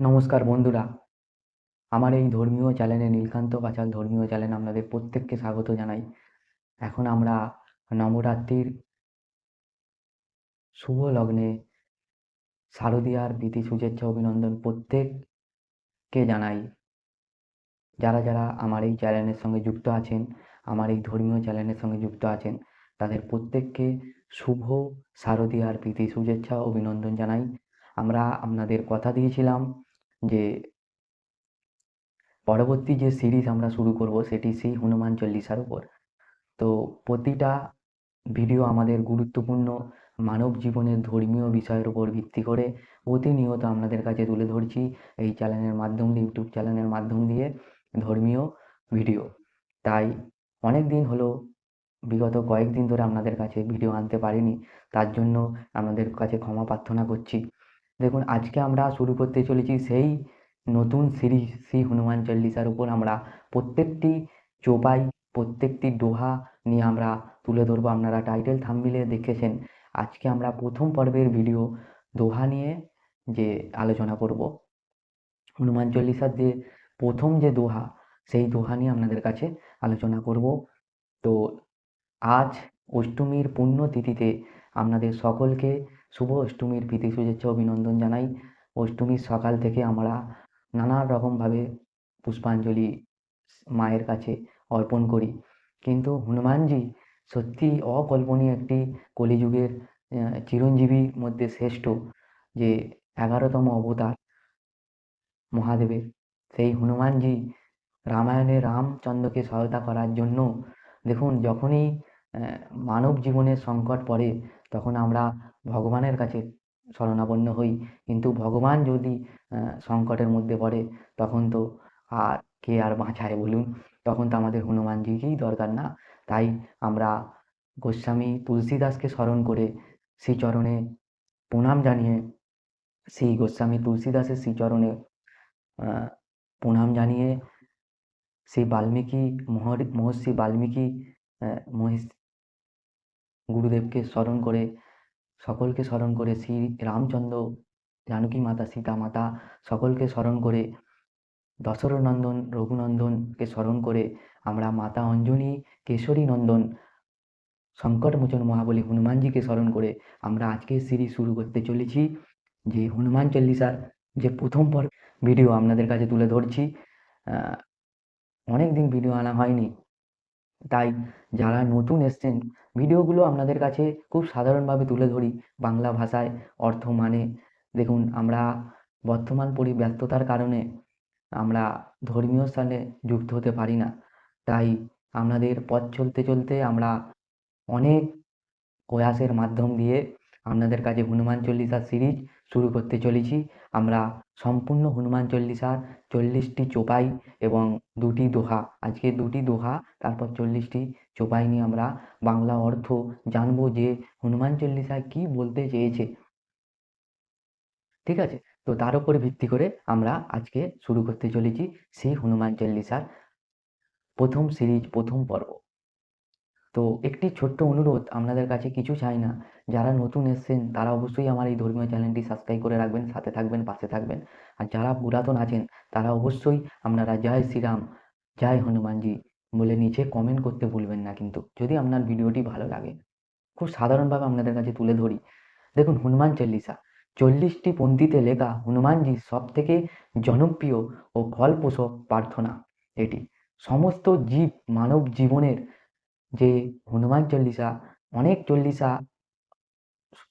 নমস্কার বন্ধুরা। আমার এই ধর্মীয় চ্যানেলে নীলকান্ত পাঁচাল ধর্মীয় চ্যানেল আপনাদের প্রত্যেককে স্বাগত জানাই। এখন আমরা নবরাত্রির শুভ লগ্নে শারদীয়ার প্রীতি শুভেচ্ছা অভিনন্দন প্রত্যেককে জানাই। যারা যারা আমার এই চ্যানেলের সঙ্গে যুক্ত আছেন, আমার এই ধর্মীয় চ্যানেলের সঙ্গে যুক্ত আছেন, তাদের প্রত্যেককে শুভ শারদীয়ার প্রীতি শুভেচ্ছা অভিনন্দন জানাই। আমরা আপনাদের কথা দিয়েছিলাম যে পরবর্তী যে সিরিজ আমরা শুরু করব সেটি সেই হনুমান চল্লিশার উপর। তো প্রতিটা ভিডিও আমাদের গুরুত্বপূর্ণ মানব জীবনের ধর্মীয় বিষয়ের উপর ভিত্তি করে প্রতিনিয়ত আপনাদের কাছে তুলে ধরছি এই চ্যানেলের মাধ্যম দিয়ে, ইউটিউব চ্যানেলের মাধ্যম দিয়ে ধর্মীয় ভিডিও। তাই অনেক দিন হলো, বিগত কয়েকদিন ধরে আপনাদের কাছে ভিডিও আনতে পারিনি, তার জন্য আপনাদের কাছে ক্ষমা প্রার্থনা করছি। দেখুন, আজকে আমরা শুরু করতে চলেছি সেই নতুন সিরিজ, শ্রী হনুমান চল্লিশার উপর আমরা প্রত্যেকটি চোপাই, প্রত্যেকটি দোহা নিয়ে আমরা তুলে ধরবো। আপনারা টাইটেল থাম্বনেলে দেখেছেন। আজকে আমরা প্রথম পর্বের ভিডিও দোহা নিয়ে যে আলোচনা করব। হনুমান চল্লিশার যে প্রথম যে দোহা, সেই দোহা নিয়ে আপনাদের কাছে আলোচনা করব। তো আজ অষ্টমীর পুণ্য তিথিতে আপনাদের সকলকে শুভ অষ্টমীর প্রীতি শুভেচ্ছা অভিনন্দন জানাই। অষ্টমীর সকাল থেকে আমরা নানা রকমভাবে পুষ্পাঞ্জলি মায়ের কাছে অর্পণ করি। কিন্তু হনুমানজি সত্যি অকল্পনীয় একটি কলিযুগের চিরঞ্জীবীর মধ্যে শ্রেষ্ঠ যে এগারোতম অবতার মহাদেবের। সেই হনুমানজি রামায়ণে রামচন্দ্রকে সহায়তা করার জন্য দেখুন, যখনই মানব জীবনের সংকট পড়ে, তখন আমরা ভগবানের কাছে শরণাপন্ন হই। কিন্তু ভগবান যদি সংকটের মধ্যে পড়ে, তখন তো আর কে আর বাঁচায় বলুন? তখন তো আমাদের হনুমানজিকেই দরকার না। তাই আমরা গোস্বামী তুলসীদাসকে স্মরণ করে শ্রীচরণে প্রণাম জানিয়ে শ্রী গোস্বামী তুলসীদাসের শ্রীচরণে প্রণাম জানিয়ে শ্রী বাল্মীকি মহর- মহর্ষি বাল্মীকি মহেশ গুরুদেবকে স্মরণ করে সকলকে স্মরণ করে শ্রী রামচন্দ্র, জানকী মাতা, সীতা মাতা, সকলকে স্মরণ করে দশরথ নন্দন রঘুনন্দনকে স্মরণ করে আমরা মাতা অঞ্জনী, কেশরী নন্দন, সংকটমোচন মহাবলী হনুমানজিকে স্মরণ করে আমরা আজকের সিরিজ শুরু করতে চলেছি। যে হনুমান চল্লিশার যে প্রথম পর ভিডিও আপনাদের কাছে তুলে ধরছি। অনেক দিন ভিডিও আনা হয়নি। তাই যারা নতুন এসছেন ভিডিওগুলো আপনাদের কাছে খুব সাধারণভাবে তুলে ধরি বাংলা ভাষায় অর্থ মানে। দেখুন, আমরা বর্তমান পরি ব্যস্ততার কারণে আমরা ধর্মীয় স্থানে যুক্ত হতে পারি না। তাই আপনাদের পথ চলতে চলতে আমরা অনেক প্রয়াসের মাধ্যম দিয়ে আপনাদের কাছে হনুমান চল্লিশা সিরিজ শুরু করতে চলেছি। আমরা সম্পূর্ণ হনুমান চল্লিশার চল্লিশটি চোপাই এবং দুটি দোহা। আজকে দুটি দোহা, তারপর চল্লিশটি চোপাই নিয়ে আমরা বাংলা অর্থ জানব যে হনুমান চল্লিশায় কি বলতে চেয়েছে। ঠিক আছে? তো তার উপর ভিত্তি করে আমরা আজকে শুরু করতে চলেছি সেই হনুমান চল্লিশার প্রথম সিরিজ, প্রথম পর্ব। তো একটি ছোট্ট অনুরোধ, আপনাদের কাছে কিছু চাই না। যারা নতুন এসেছেন, তারা অবশ্যই আমার এই ধর্মীয় চ্যানেলটি সাবস্ক্রাইব করে রাখবেন, সাথে থাকবেন, পাশে থাকবেন। আর যারা পুরাতন আছেন, তারা অবশ্যই আপনারা জয় শ্রীরাম, জয় হনুমানজি বলে নিচে কমেন্ট করতে ভুলবেন না কিন্তু। যদি আপনার ভিডিওটি ভালো লাগে, খুব সাধারণভাবে আপনাদের কাছে তুলে ধরি। দেখুন, হনুমান চল্লিশা চল্লিশটি পন্থীতে লেখা হনুমানজির সব থেকে জনপ্রিয় ও ফলপ্রসব প্রার্থনা এটি। সমস্ত জীব মানব জীবনের যে হনুমান চল্লিশা, অনেক চল্লিশা,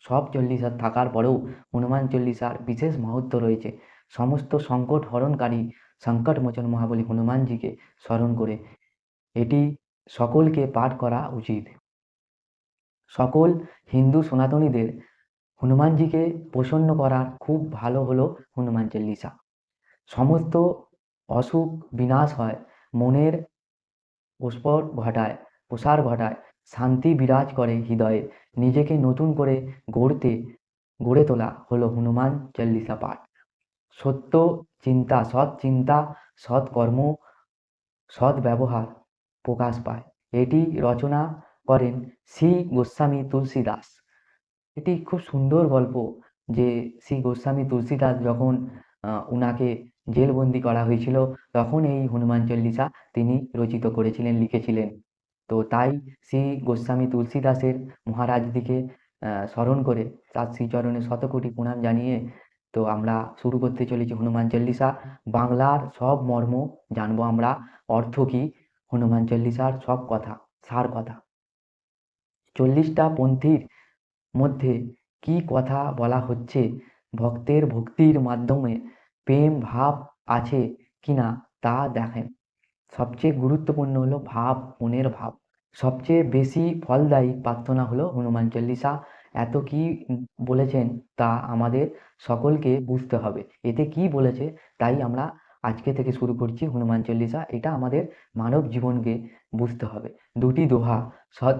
সব চল্লিশা থাকার পরেও হনুমান চল্লিশার বিশেষ মাহাত্ম্য রয়েছে। সমস্ত সংকট হরণকারী সংকটমোচন মহাবলী হনুমানজিকে স্মরণ করে এটি সকলকে পাঠ করা উচিত। সকল হিন্দু সনাতনীদের হনুমানজিকে প্রসন্ন করার খুব ভালো হলো হনুমান চল্লিশা। সমস্ত অসুখ বিনাশ হয়, মনের প্রস্ফর ঘটায়। প্রসার ঘটায়। শান্তি বিরাজ করে হৃদয়ে। নিজেকে নতুন করে গড়তে গড়ে তোলা হলো হনুমান চল্লিশা পাঠ। সত্য চিন্তা সৎ চিন্তা সৎ কর্ম সৎ ব্যবহার প্রকাশ পায়। এটি রচনা করেন শ্রী গোস্বামী তুলসীদাস। এটি খুব সুন্দর গল্প যে শ্রী গোস্বামী তুলসীদাস যখন আহ, উনাকে জেলবন্দি করা হয়েছিল তখন এই হনুমান চল্লিশা তিনি রচিত করেছিলেন লিখেছিলেন। তো তাই শ্রী গোস্বামী তুলসীদাসের মহারাজদিকে স্মরণ করে তার শ্রীচরণে শতকোটি প্রণাম জানিয়ে, তো আমরা শুরু করতে চলেছি হনুমান চল্লিশা। বাংলার সব মর্ম জানব আমরা। অর্থ কি? হনুমান চল্লিশার সব কথা, সার কথা। চল্লিশটা পন্থীর মধ্যে কি কথা বলা হচ্ছে? ভক্তের ভক্তির মাধ্যমে প্রেম ভাব আছে কিনা তা দেখেন। সবচেয়ে গুরুত্বপূর্ণ হলো ভাব, মনের ভাব। সবচেয়ে বেশি ফলদায়ী প্রার্থনা হলো হনুমান চল্লিশা। এত কি বলেছেন তা আমাদের সকলকে বুঝতে হবে। এতে কি বলেছে তাই আমরা আজকে থেকে শুরু করছি হনুমান চল্লিশা। এটা আমাদের মানব জীবনকে বুঝতে হবে। দুটি দোহা, সৎ,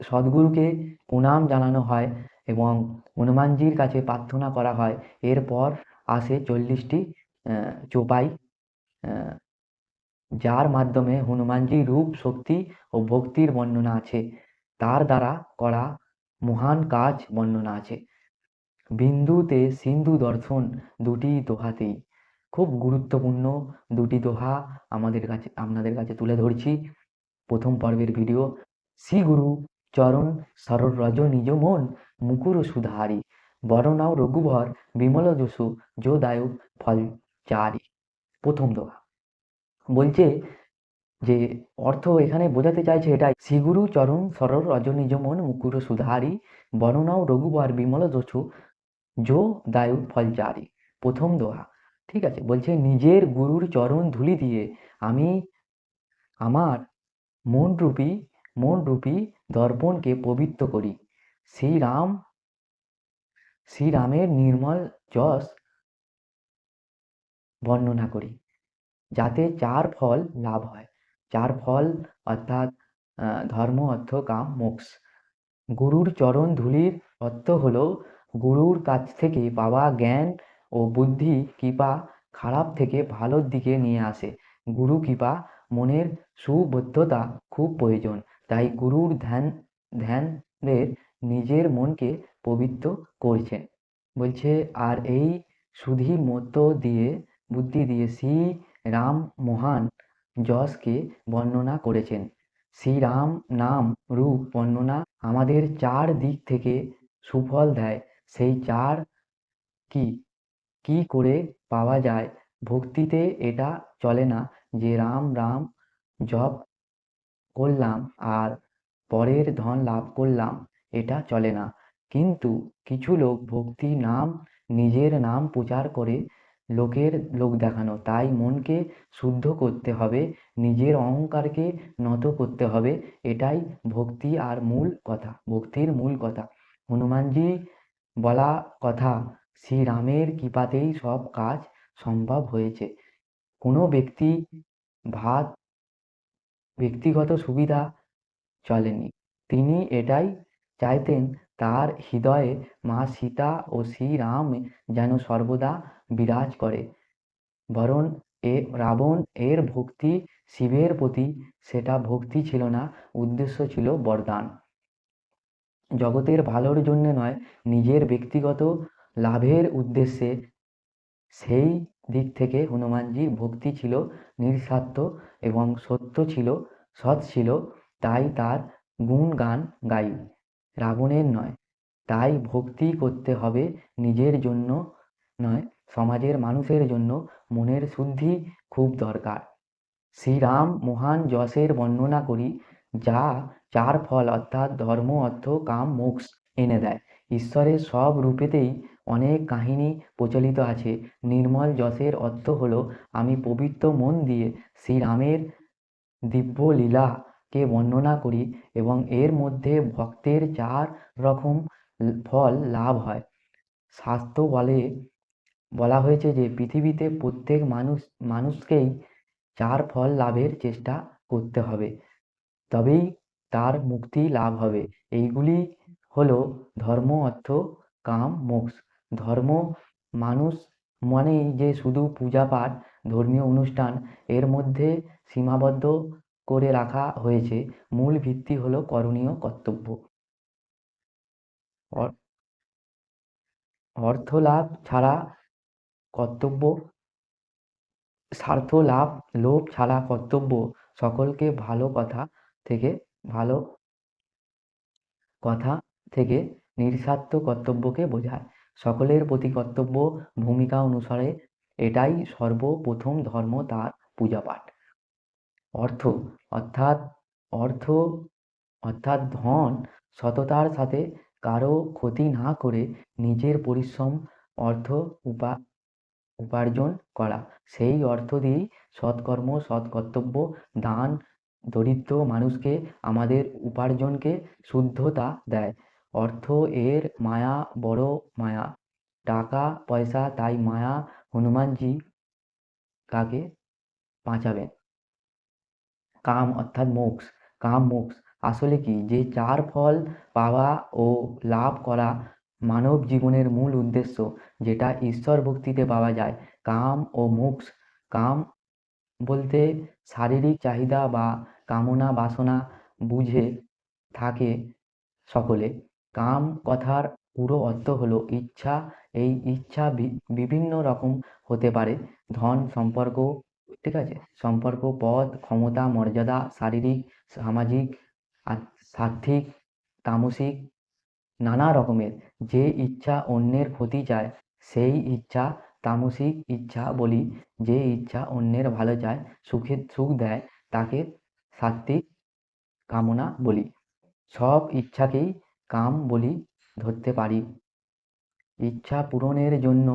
সদ্গুরুকে প্রণাম জানানো হয় এবং হনুমানজির কাছে প্রার্থনা করা হয়। এরপর আসে চল্লিশটি চোপাই যার মাধ্যমে হনুমানজির রূপ, শক্তি ও ভক্তির বর্ণনা আছে, তার দ্বারা করা মহান কাজ বর্ণনা আছে। বিন্দুতে সিন্ধু দর্শন দুটি দোহাতেই। খুব গুরুত্বপূর্ণ দুটি দোহা আমাদের কাছে, আপনাদের কাছে তুলে ধরছি। প্রথম পর্বের ভিডিও শ্রী গুরু চরণ সরল রজ নিজ মন মুকুর সুধারি, বরণাও রঘুবর বিমল যশু যো দায়ক ফল চারি। প্রথম দোহা। বলছে যে অর্থ এখানে বোঝাতে চাইছে এটাই। শ্রীগুরু চরণ সরল রজনী নিজ মন মুকুর সুধারি বরণাও রঘুবর বিমল যো দায়ক ফল চারি, প্রথম দোহা। ঠিক আছে, বলছে নিজের গুরুর চরণ ধুলি দিয়ে আমি আমার মনরূপী মনরূপী দর্পণকে পবিত্র করি। শ্রীরাম, শ্রীরামের নির্মল যশ বর্ণনা করি। যাতে চার ফল লাভ হয়। চার ফল অর্থাৎ ধর্ম, অর্থ, কাম, মোক্ষ। গুরুর চরণ ধুলির অর্থ হলো গুরুর কাছ থেকে পাওয়া জ্ঞান ও বুদ্ধি কৃপা খারাপ থেকে ভালোর দিকে নিয়ে আসে। গুরু কৃপা, মনের সুবদ্ধতা খুব প্রয়োজন। তাই গুরুর ধ্যান, ধ্যানের নিজের মনকে পবিত্র করছেন। বলছে, আর এই সুধি মতো দিয়ে, বুদ্ধি দিয়ে শ্রী রাম মহান যশকে বর্ণনা করেছেন। শ্রীরাম নাম রূপ বর্ণনা আমাদের চার দিক থেকে সুফল দেয়। সেই চার কি কি করে পাওয়া যায়? ভক্তিতে এটা চলে না যে রাম রাম জপ করলাম আর পরের ধন লাভ করলাম, এটা চলে না। কিন্তু কিছু লোক ভক্তি নাম, নিজের নাম প্রচার করে লোকের লোক দেখানো। তাই মনকে শুদ্ধ করতে হবে, নিজের অহংকারকে নত করতে হবে, এটাই ভক্তি আর মূল কথা, ভক্তির মূল কথা। হনুমানজি বলা কথা, শ্রীরামের কৃপাতেই সব কাজ সম্ভব হয়েছে। কোনো ব্যক্তি ভাত, ব্যক্তিগত সুবিধা চলেনি। তিনি এটাই চাইতেন, তার হৃদয়ে মা সীতা ও শ্রীরাম যেন সর্বদা বিরাজ করে। বরং এ, রাবণ এর ভক্তি শিবের প্রতি, সেটা ভক্তি ছিল না, উদ্দেশ্য ছিল বরদান। জগতের ভালোর জন্য নয়, নিজের ব্যক্তিগত লাভের উদ্দেশ্যে। সেই দিক থেকে হনুমানজির ভক্তি ছিল নিঃস্বার্থ এবং সত্য ছিল, সৎ ছিল, তাই তার গুণ গান গাই। রাবণের নয়, তাই ভক্তি করতে হবে নিজের জন্য নয় সমাজের মানুষের জন্য মনের শুদ্ধি খুব দরকার। শ্রীরাম মহান যশের বর্ণনা করি, যা চার ফল অর্থাৎ ধর্ম, অর্থ, কাম, মোক্ষ এনে দেয়। ঈশ্বরের সব রূপেতেই অনেক কাহিনী প্রচলিত আছে। নির্মল যশের অর্থ হলো, আমি পবিত্র মন দিয়ে শ্রীরামের দিব্য লীলাকে বর্ণনা করি এবং এর মধ্যে ভক্তের চার রকম ফল লাভ হয়। শাস্ত্র বলে বলা হয়েছে যে, পৃথিবীতে প্রত্যেক মানুষ, মানুষকেই চার ফল লাভের চেষ্টা করতে হবে, তবেই তার মুক্তি লাভ হবে। এইগুলি হলো ধর্ম, অর্থ, কাম, মোক্ষ। ধর্ম মানুষ মানেই যে, শুধু পূজা পাঠ, ধর্মীয় অনুষ্ঠান, এর মধ্যে সীমাবদ্ধ করে রাখা হয়েছে। মূল ভিত্তি হলো করণীয় কর্তব্য। অর্থ লাভ ছাড়া কর্তব্য। স্বার্থ লাভ, লোভ ছাড়া কর্তব্য। সকলকে ভালো কথা থেকে ভালো কথা থেকে নিঃস্বার্থ কর্তব্যকে বোঝায়। সকলের প্রতি কর্তব্য, ভূমিকা অনুসারে এটাই সর্বপ্রথম ধর্ম তার পূজাপাঠ। অর্থ, অর্থাৎ অর্থ, অর্থাৎ ধন সততার সাথে কারও ক্ষতি না করে নিজের পরিশ্রম, অর্থ উপা উপার্জন করা। সেই অর্থ দিয়েই সৎকর্ম সৎ কর্তব্য দান, দরিদ্র মানুষকে আমাদের উপার্জনকে শুদ্ধতা দেয়। অর্থ এর মায়া বড় মায়া। টাকা, পয়সা, তাই মায়া হনুমানজি কাকে বাঁচাবেন? কাম অর্থাৎ মোক্ষ। কাম, মোক্ষ। আসলে কি? যে চার ফল পাওয়া ও লাভ করা মানব জীবনের মূল উদ্দেশ্য যেটা ঈশ্বর ভক্তিতে পাওয়া যায়, কাম ও মোক্ষ। কাম বলতে শারীরিক চাহিদা বা কামনা বাসনা বুঝে থাকে সকলে। কাম কথার পুরো অর্থ হলো ইচ্ছা, এই ইচ্ছা বিভিন্ন রকম হতে পারে। ধন, সম্পর্ক, ঠিক আছে? সম্পর্ক পদ ক্ষমতা, মর্যাদা, শারীরিক, সামাজিক আর্থিক তামসিক নানা রকমের। যে ইচ্ছা অন্যের ক্ষতি চায় সেই ইচ্ছা তামসিক ইচ্ছা বলি। যে ইচ্ছা অন্যের ভালো চায় সুখের সুখ দেয়, তাকে সাত্ত্বিক কামনা বলি। সব ইচ্ছাকেই কাম বলি ধরতে পারি। ইচ্ছা পূরণের জন্য,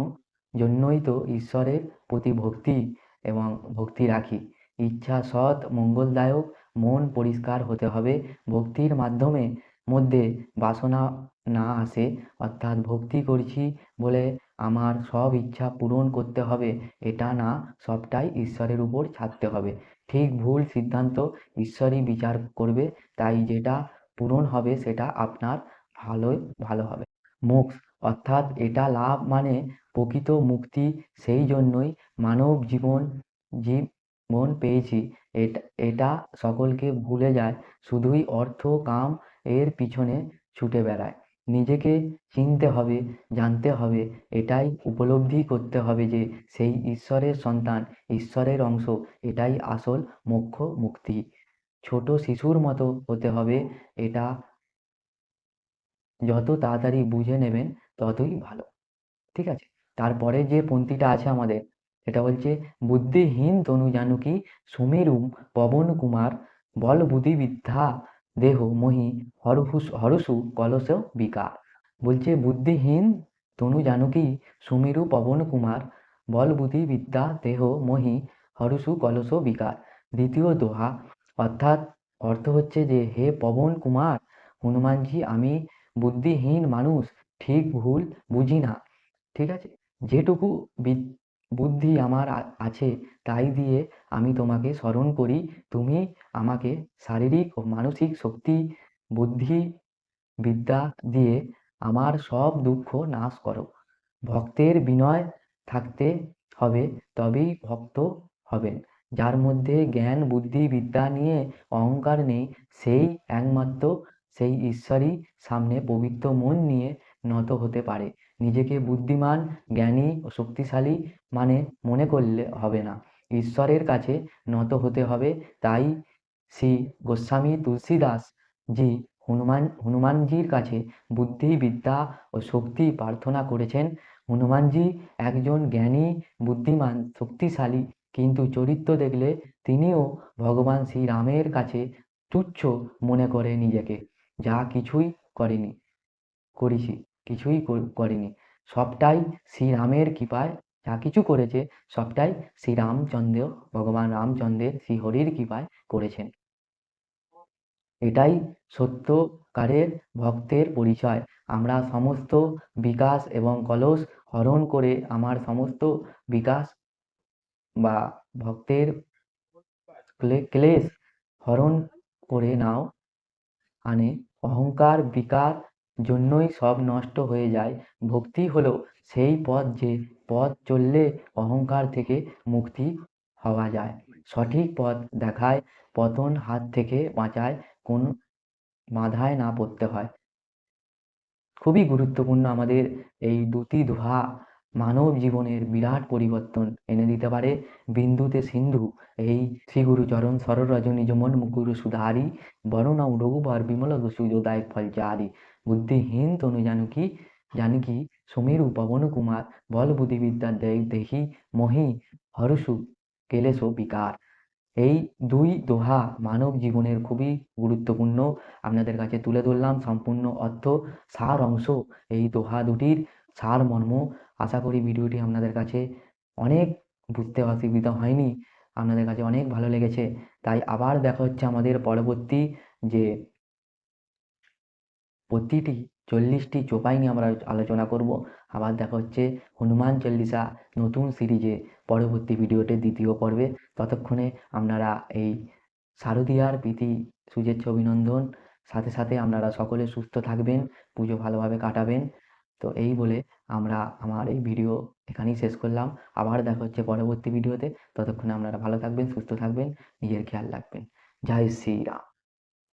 জন্যই তো ঈশ্বরের প্রতি ভক্তি এবং ভক্তি রাখি। ইচ্ছা সৎ, মঙ্গলদায়ক, মন পরিষ্কার হতে হবে। ভক্তির মাধ্যমে মধ্যে বাসনা না আসে, অর্থাৎ ভক্তি করছি বলে আমার সব ইচ্ছা পূরণ করতে হবে, এটা না সবটাই ঈশ্বরের উপর ছাড়তে হবে। ঠিক ভুল সিদ্ধান্ত ঈশ্বরই বিচার করবে, তাই যেটা পূরণ হবে সেটা আপনার ভালোই ভালো হবে। মোক্ষ, অর্থাৎ এটা লাভ মানে প্রকৃত মুক্তি, সেই জন্যই মানব জীবন জীবন পেয়েছি, এটা এটা সকলকে ভুলে যায়, শুধুই অর্থ, কাম এর পিছনে ছুটে বেড়ায়। নিজেকে চিনতে হবে, জানতে হবে, এটাই উপলব্ধি করতে হবে যে সেই ঈশ্বরের সন্তান, ঈশ্বরের অংশ, এটাই আসল মোক্ষ মুক্তি। ছোট শিশুর মতো হতে হবে, এটা যত তাড়াতাড়ি বুঝে নেবেন ততই ভালো। ঠিক আছে? তারপরে যে পংক্তিটা আছে আমাদের এটা বলছে, বুদ্ধিহীন তনু জানুকি সুমেরু পবন কুমার বল বুদ্ধি বিদ্যা দেহ মহি হরহুস, হরসু কলস বিকার। বলছে, বুদ্ধিহীন তনু জানুকি সুমেরু পবন কুমার। বল বুদ্ধি বিদ্যা দেহ মহি হরসু কলস বিকার। দ্বিতীয় দোহা। অর্থাৎ অর্থ হচ্ছে যে, হে পবন কুমার, হনুমানজি, আমি বুদ্ধিহীন মানুষ, ঠিক ভুল বুঝি না। ঠিক আছে? যেটুকু বুদ্ধি আমার আছে, তাই দিয়ে আমি তোমাকে স্মরণ করি। তুমি আমাকে শারীরিক ও মানসিক শক্তি, বুদ্ধি, বিদ্যা দিয়ে আমার সব দুঃখ নাশ করো। ভক্তের বিনয় থাকতে হবে, তবেই ভক্ত হবেন। যার মধ্যে জ্ঞান, বুদ্ধি, বিদ্যা নিয়ে অহংকার নেই, সেই একমাত্র, সেই ঈশ্বরই সামনে পবিত্র মন নিয়ে নত হতে পারে। নিজেকে বুদ্ধিমান, জ্ঞানী ও শক্তিশালী মানে মনে করলে হবে না। ঈশ্বরের কাছে নত হতে হবে, তাই শ্রী গোস্বামী তুলসীদাস জি হনুমান, হনুমানজির কাছে বুদ্ধি বিদ্যা ও শক্তি প্রার্থনা করেছেন। হনুমানজি একজন জ্ঞানী, বুদ্ধিমান, শক্তিশালী, কিন্তু চরিত্র দেখলে তিনিও ভগবান শ্রীরামের কাছে তুচ্ছ মনে করে নিজেকে। যা কিছুই করেনি, করেছি। কিছুই করেনি। সবটাই শ্রীরামের কৃপায়, যা কিছু করেছে, সবটাই শ্রীরামচন্দ্র, ভগবান রামচন্দ্রের শ্রীহরির কৃপায় করেছেন। এটাই সত্যকারের ভক্তের পরিচয়। আমরা সমস্ত বিকাশ এবং কলস হরণ করে আমার সমস্ত বিকাশ বা ভক্তের ক্লেশ হরণ করে নাও। আনে অহংকার বিকার জন্যই সব নষ্ট হয়ে যায়। ভক্তি হলো সেই পথ যে পথ চললে অহংকার থেকে মুক্তি হওয়া যায়। সঠিক পথ দেখায়, পতন হাত থেকে বাঁচায়, কোন মাধায় না পড়তে হয়। খুবই গুরুত্বপূর্ণ আমাদের এই দুটি দোহা মানব জীবনের বিরাট পরিবর্তন এনে দিতে পারে। বিন্দুতে সিন্ধু, এই শ্রী গুরু চরণ সরোরজ নিজ মন মুকুর সুধারি বরণাম রঘুবর বিমল সুযোদায় ফল জারি বুদ্ধিহীন তনু জানকী জানকী সমীরু পবন কুমার, বল বুদ্ধিবিদ্যা দেয় দেহি, মহি হরসু কেলেশ বিকার। এই দুই দোহা মানব জীবনের খুবই গুরুত্বপূর্ণ। আপনাদের কাছে তুলে ধরলাম সম্পূর্ণ অর্থ, সার অংশ। এই দোহা দুটির সার মর্ম। আশা করি ভিডিওটি আপনাদের কাছে অনেক বুঝতে অসুবিধা হয়নি। আপনাদের কাছে অনেক ভালো লেগেছে। তাই আবার দেখা হচ্ছে আমাদের পরবর্তী যে প্রতিটি চল্লিশটি চোপাই নিয়ে আমরা আলোচনা করব। আবার দেখা হচ্ছে হনুমান চল্লিশা নতুন সিরিজে পরবর্তী ভিডিওতে দ্বিতীয় পর্বে। ততক্ষণে আপনারা এই শারদীয়ার প্রীতি, শুভেচ্ছা, অভিনন্দন। সাথে সাথে আপনারা সকলে সুস্থ থাকবেন, পুজো ভালোভাবে কাটাবেন। তো এই বলে আমরা আমার এই ভিডিও এখানেই শেষ করলাম। আবার দেখা হচ্ছে পরবর্তী ভিডিওতে ততক্ষণে আপনারা ভালো থাকবেন, সুস্থ থাকবেন, নিজের খেয়াল রাখবেন। জয় শ্রীরাম।